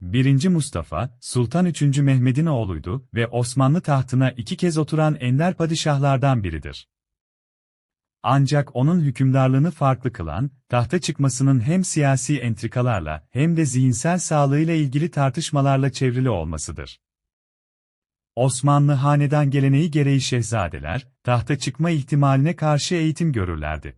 1. Mustafa, Sultan 3. Mehmet'in oğluydu ve Osmanlı tahtına iki kez oturan ender padişahlardan biridir. Ancak onun hükümdarlığını farklı kılan, tahta çıkmasının hem siyasi entrikalarla hem de zihinsel sağlığıyla ilgili tartışmalarla çevrili olmasıdır. Osmanlı hanedan geleneği gereği şehzadeler, tahta çıkma ihtimaline karşı eğitim görürlerdi.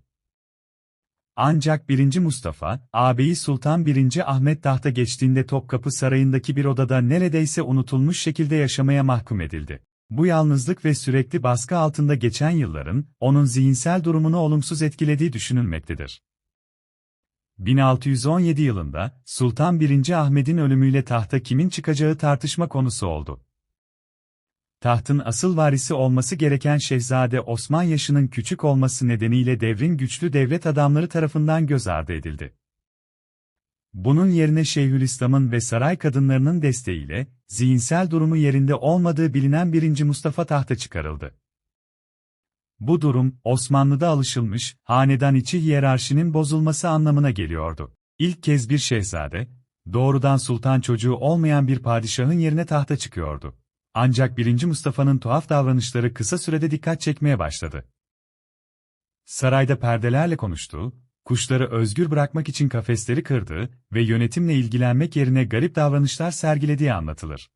Ancak 1. Mustafa, ağabeyi Sultan 1. Ahmet tahta geçtiğinde Topkapı Sarayı'ndaki bir odada neredeyse unutulmuş şekilde yaşamaya mahkum edildi. Bu yalnızlık ve sürekli baskı altında geçen yılların, onun zihinsel durumunu olumsuz etkilediği düşünülmektedir. 1617 yılında, Sultan 1. Ahmet'in ölümüyle tahta kimin çıkacağı tartışma konusu oldu. Tahtın asıl varisi olması gereken Şehzade Osman yaşının küçük olması nedeniyle devrin güçlü devlet adamları tarafından göz ardı edildi. Bunun yerine Şeyhülislam'ın ve saray kadınlarının desteğiyle, zihinsel durumu yerinde olmadığı bilinen 1. Mustafa tahta çıkarıldı. Bu durum, Osmanlı'da alışılmış, hanedan içi hiyerarşinin bozulması anlamına geliyordu. İlk kez bir şehzade, doğrudan sultan çocuğu olmayan bir padişahın yerine tahta çıkıyordu. Ancak 1. Mustafa'nın tuhaf davranışları kısa sürede dikkat çekmeye başladı. Sarayda perdelerle konuştuğu, kuşları özgür bırakmak için kafesleri kırdığı ve yönetimle ilgilenmek yerine garip davranışlar sergilediği anlatılır.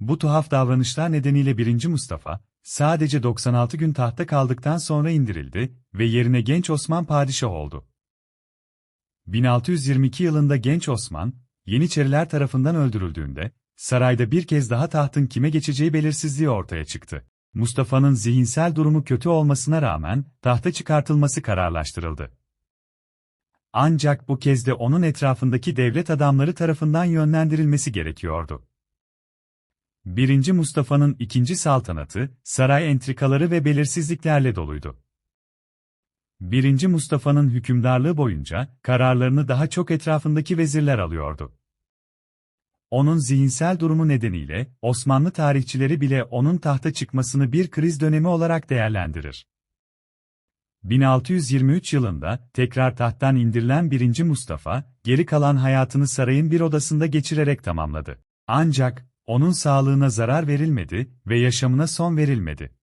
Bu tuhaf davranışlar nedeniyle 1. Mustafa, sadece 96 gün tahta kaldıktan sonra indirildi ve yerine genç Osman padişah oldu. 1622 yılında genç Osman, Yeniçeriler tarafından öldürüldüğünde, sarayda bir kez daha tahtın kime geçeceği belirsizliği ortaya çıktı. Mustafa'nın zihinsel durumu kötü olmasına rağmen tahta çıkartılması kararlaştırıldı. Ancak bu kez de onun etrafındaki devlet adamları tarafından yönlendirilmesi gerekiyordu. 1. Mustafa'nın ikinci saltanatı, saray entrikaları ve belirsizliklerle doluydu. 1. Mustafa'nın hükümdarlığı boyunca, kararlarını daha çok etrafındaki vezirler alıyordu. Onun zihinsel durumu nedeniyle, Osmanlı tarihçileri bile onun tahta çıkmasını bir kriz dönemi olarak değerlendirir. 1623 yılında, tekrar tahttan indirilen 1. Mustafa, geri kalan hayatını sarayın bir odasında geçirerek tamamladı. Ancak, onun sağlığına zarar verilmedi ve yaşamına son verilmedi.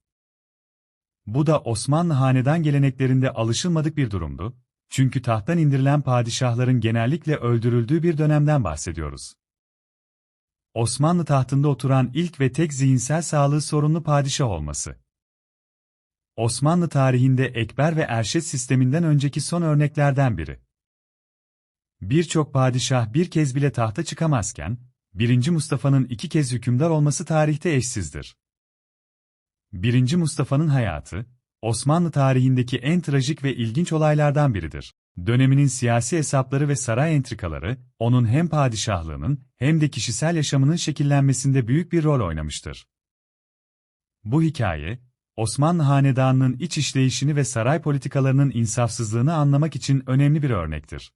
Bu da Osmanlı hanedan geleneklerinde alışılmadık bir durumdu, çünkü tahttan indirilen padişahların genellikle öldürüldüğü bir dönemden bahsediyoruz. Osmanlı tahtında oturan ilk ve tek zihinsel sağlığı sorunlu padişah olması. Osmanlı tarihinde Ekber ve Erşet sisteminden önceki son örneklerden biri. Birçok padişah bir kez bile tahta çıkamazken, 1. Mustafa'nın iki kez hükümdar olması tarihte eşsizdir. 1. Mustafa'nın hayatı, Osmanlı tarihindeki en trajik ve ilginç olaylardan biridir. Döneminin siyasi hesapları ve saray entrikaları, onun hem padişahlığının hem de kişisel yaşamının şekillenmesinde büyük bir rol oynamıştır. Bu hikaye, Osmanlı Hanedanı'nın iç işleyişini ve saray politikalarının insafsızlığını anlamak için önemli bir örnektir.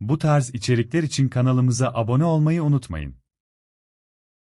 Bu tarz içerikler için kanalımıza abone olmayı unutmayın.